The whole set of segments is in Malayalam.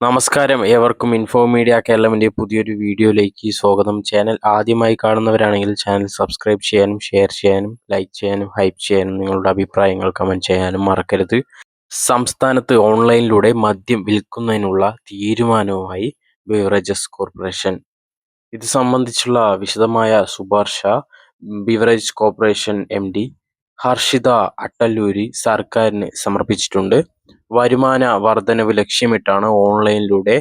നമസ്കാരം. ഏവർക്കും ഇൻഫോ മീഡിയ കേരളമിന്റെ പുതിയൊരു വീഡിയോയിലേക്ക് സ്വാഗതം. ചാനൽ ആദ്യമായി കാണുന്നവരാണെങ്കിൽ ചാനൽ സബ്സ്ക്രൈബ് ചെയ്യാനും ഷെയർ ചെയ്യാനും ലൈക്ക് ചെയ്യാനും ഹൈപ്പ് ചെയ്യാനും നിങ്ങളുടെ അഭിപ്രായങ്ങൾ കമന്റ് ചെയ്യാനും മറക്കരുത്. സംസ്ഥാനത്ത് ഓൺലൈനിലൂടെ മദ്യം വിൽക്കുന്നതിനുള്ള തീരുമാനവുമായി ബിവറേജസ് കോർപ്പറേഷൻ ഇത് സംബന്ധിച്ചുള്ള വിശദമായ ശുപാർശ beverage corporation M D Harshita Attaluri സർക്കാരിന് സമർപ്പിച്ചിട്ടുണ്ട്. വരുമാന വർധനവ് ലക്ഷ്യമിട്ടാണ് ഓൺലൈനിലൂടെ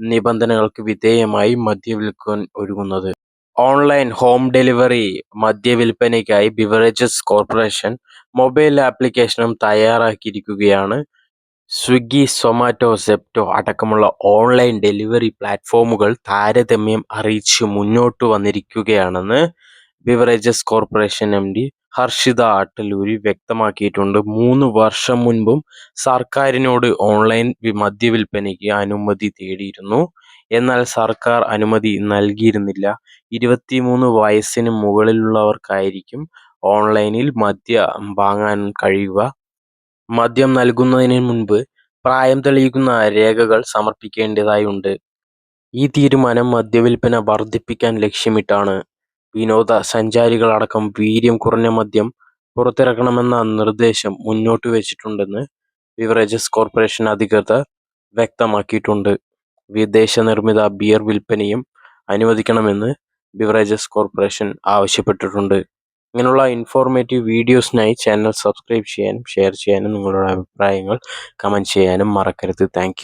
നിബന്ധനകൾക്ക് വിധേയമായി മദ്യവിൽക്കാൻ ഒരുങ്ങുന്നത്. ഓൺലൈൻ ഹോം ഡെലിവറി മദ്യവിൽപ്പനയ്ക്കായി ബിവറേജസ് കോർപ്പറേഷൻ മൊബൈൽ ആപ്ലിക്കേഷനും തയ്യാറാക്കിയിരിക്കുകയാണ്. സ്വിഗ്ഗി സൊമാറ്റോ സെപ്റ്റോ അടക്കമുള്ള ഓൺലൈൻ ഡെലിവറി പ്ലാറ്റ്ഫോമുകൾ താരതമ്യം അറിയിച്ച് മുന്നോട്ട് വന്നിരിക്കുകയാണെന്ന് beverages corporation M D Harshita Attaluri വ്യക്തമാക്കിയിട്ടുണ്ട്. മൂന്ന് വർഷം മുൻപും സർക്കാരിനോട് ഓൺലൈൻ മദ്യവിൽപ്പനയ്ക്ക് അനുമതി തേടിയിരുന്നു. എന്നാൽ സർക്കാർ അനുമതി നൽകിയിരുന്നില്ല. ഇരുപത്തിമൂന്ന് വയസ്സിന് മുകളിലുള്ളവർക്കായിരിക്കും ഓൺലൈനിൽ മദ്യം വാങ്ങാൻ കഴിയുക. മദ്യം നൽകുന്നതിന് മുൻപ് പ്രായം തെളിയിക്കുന്ന രേഖകൾ സമർപ്പിക്കേണ്ടതായുണ്ട്. ഈ തീരുമാനം മദ്യവിൽപ്പന വർദ്ധിപ്പിക്കാൻ ലക്ഷ്യമിട്ടാണ്. വിനോദ സഞ്ചാരികളടക്കം വീര്യം കുറഞ്ഞ മദ്യം പുറത്തിറക്കണമെന്ന നിർദ്ദേശം മുന്നോട്ട് വെച്ചിട്ടുണ്ടെന്ന് ബിവറേജസ് കോർപ്പറേഷൻ അധികൃതർ വ്യക്തമാക്കിയിട്ടുണ്ട്. വിദേശ നിർമ്മിത ബിയർ വിൽപ്പനയും അനുവദിക്കണമെന്ന് ബിവറേജസ് കോർപ്പറേഷൻ ആവശ്യപ്പെട്ടിട്ടുണ്ട്. ഇങ്ങനെയുള്ള ഇൻഫോർമേറ്റീവ് വീഡിയോസിനായി ചാനൽ സബ്സ്ക്രൈബ് ചെയ്യാനും ഷെയർ ചെയ്യാനും നിങ്ങളുടെ അഭിപ്രായങ്ങൾ കമന്റ് ചെയ്യാനും മറക്കരുത്. താങ്ക്